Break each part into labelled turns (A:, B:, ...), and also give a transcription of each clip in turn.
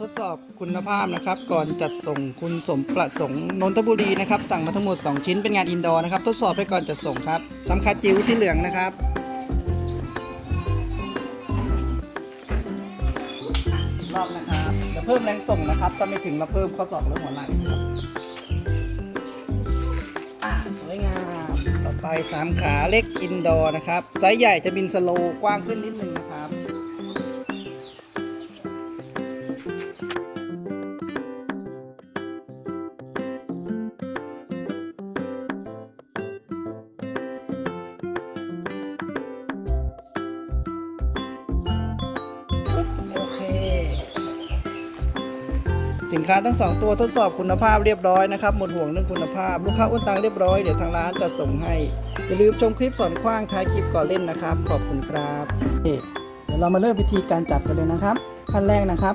A: ทดสอบคุณภาพนะครับ ก่อนจัดส่งคุณสมประสงค์นนทบุรีนะครับ สั่งมาทั้งหมด 2 ชิ้นเป็นงานอินดอร์นะครับ ทดสอบไปก่อนจัดส่งครับสำคัญจิ๋วสีเหลืองนะครับรอบนะครับจะเพิ่มแรงส่งนะครับถ้าไม่ถึงเราเพิ่มข้อสอบและหัวไหล่ครับสวยงาม ต่อไปสามขาเล็กอินดอร์นะครับไซส์ใหญ่จะบินสโลว์กว้างขึ้นนิดนึงนะครับ สินค้าทั้งสองตัวทดสอบคุณภาพเรียบร้อยนะครับหมดห่วงเรื่องคุณภาพ ลูกค้าโอนตังเรียบร้อยเดี๋ยวทางร้านจะส่งให้ อย่าลืมชมคลิปสอนคว้างท้ายคลิปก่อนเล่นนะครับ ขอบคุณครับเดี๋ยวเรามาเริ่มวิธีการจับกันเลยนะครับ ขั้นแรกนะครับ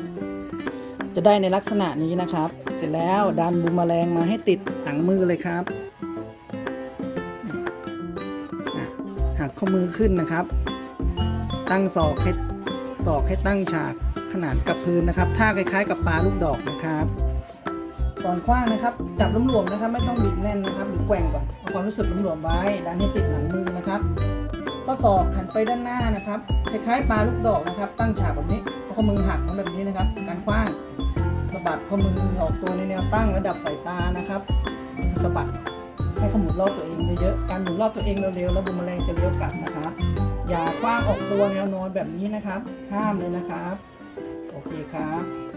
A: จะได้ในลักษณะนี้นะครับ เสร็จแล้วดันบูมแมลงมาให้ติดหลังมือเลยครับหักข้อมือขึ้นนะครับ ตั้งศอกให้ศอกให้ตั้งฉากขนาดกับพื้นนะครับท่าคล้ายๆ กับปลาลูกดอกนะครับก่อนคว้างนะครับ จับหลวมๆนะครับ ไม่ต้องบีบแน่นนะครับหรือแกว่งก่อนเอาความรู้สึกหลวมๆไว้ดันให้ติดหลังมือนะครับข้อศอกหันไปด้านหน้านะครับคล้ายๆปลาลูกดอกนะครับ ตั้งฉากแบบนี้ข้อมือหักมาแบบนี้นะครับ การคว้างัดข้อมือออกตัวในแนวตั้งระดับสายตานะครับสะบัดให้ขมุนรอบตัวเองเยอะๆการหมุนรอบตัวเองเร็วๆแล้วบุมแมลงจะเลี้ยวกลับนะครับอย่ากว้างออกตัวแนวนอนแบบนี้นะครับ ห้ามเลยนะครับ โอเคครับ